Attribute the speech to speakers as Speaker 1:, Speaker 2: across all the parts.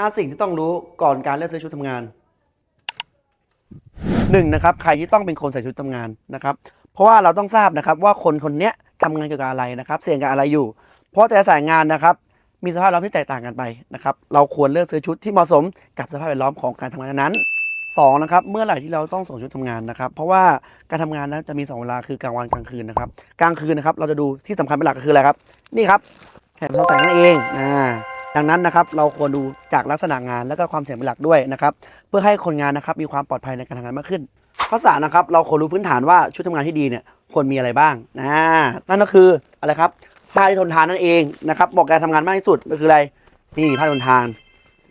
Speaker 1: 5 สิ่งที่ต้องรู้ก่อนการเลือกซื้อชุดทำงานหนึ่งนะครับใครที่ต้องเป็นคนใส่ชุดทำงานนะครับ เพราะว่าเราต้องทราบนะครับว่าคนคนนี้ทำงานเกี่ยวกับอะไรนะครับ เสี่ยงกับอะไรอยู่ เพราะแต่ละสายงานนะครับ มีสภาพแวดล้อมที่แตกต่างกันไปนะครับ เราควรเลือกซื้อชุดที่เหมาะสมกับสภาพแวดล้อมของการทำงานนั้นสองนะครับเมื่อไหร่ที่เราต้องส่งชุดทำงานนะครับ เพราะว่าการทำงานนั้นจะมีสองเวลาคือกลางวันกลางคืนนะครับกลางคืนนะครับเราจะดูที่สำคัญเป็นหลักก็คืออะไรครับ นี่ครับแถบทองแสงนั่นเองอ่า ดังนั้นนะครับเราควรดูจากลักษณะงานและก็ความเสี่ยงเป็นหลักด้วยนะครับเพื่อให้คนงานนะครับมีความปลอดภัยในการทำงานมากขึ้น ข้อสามนะครับเราควรรู้พื้นฐานว่าชุดทำงานที่ดีเนี่ยควรมีอะไรบ้างนะนั่นก็คืออะไรครับผ้าที่ทนทานนั่นเองนะครับบอกการทำงานมากที่สุดก็คืออะไรนี่ผ้าทนทาน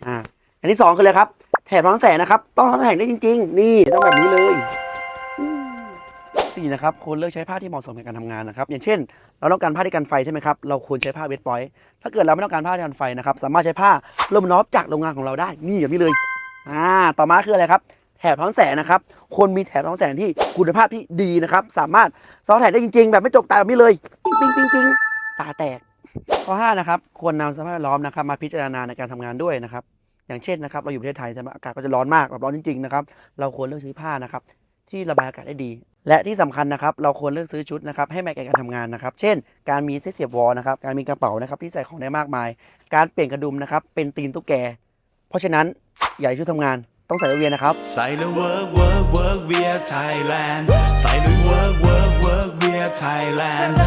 Speaker 1: อ่าอันที่สองคืออะไรครับแถบท้องแสงนะครับ ต้องท้องแสงได้จริง ๆ นี่ต้องแบบนี้เลย 4นะครับควรเลือกใช้ผ้าที่เหมาะสมกับการทำงานนะครับ อย่างเช่น เราต้องการผ้าที่กันไฟใช่ไหมครับเราควรใช้ผ้าเวทพอยต์ถ้าเกิดเราไม่ต้องการผ้าที่กันไฟนะครับสามารถใช้ผ้าลมนอฟจากโรงงานของเราได้นี่อย่างนี้เลยอ่าต่อมาคืออะไรครับแถบท้องแสงนะครับควรมีแถบท้องแสงที่คุณภาพที่ดีนะครับ สามารถซ้อนแถบได้จริง ๆ แบบไม่จกตาแบบนี้เลยปิงปิ๊งปิ๊งปิ๊งตาแตกข้อ5นะครับควรนำสภาพแวดล้อมนะครับมาพิจารณาในการทำงานด้วยนะครับอย่างเช่นนะครับเราอยู่ประเทศไทยใช่ไหมอากาศก็จะร้อนมากแบบร้อนจริงๆนะครับเราควรเลือกใช้ผ้านะครับ ที่ระบายอากาศได้ดี และที่สำคัญนะครับ เราควรเลือกซื้อชุดนะครับให้แมทกับการทำงานนะครับ เช่น การมีเสื้อเสียบวอลนะครับ การมีกระเป๋านะครับที่ใส่ของได้มากมาย การเปลี่ยนกระดุมนะครับเป็นตีนตุ๊กแก เพราะฉะนั้นอย่าให้ชุดทำงานต้องใส่เวียนะครับ
Speaker 2: ใส่แล้วเวิร์กเวิร์กเวิร์กเวียไทยแลนด์ ใส่แล้วเวิร์กเวิร์กเวิร์กเวียไทยแลนด์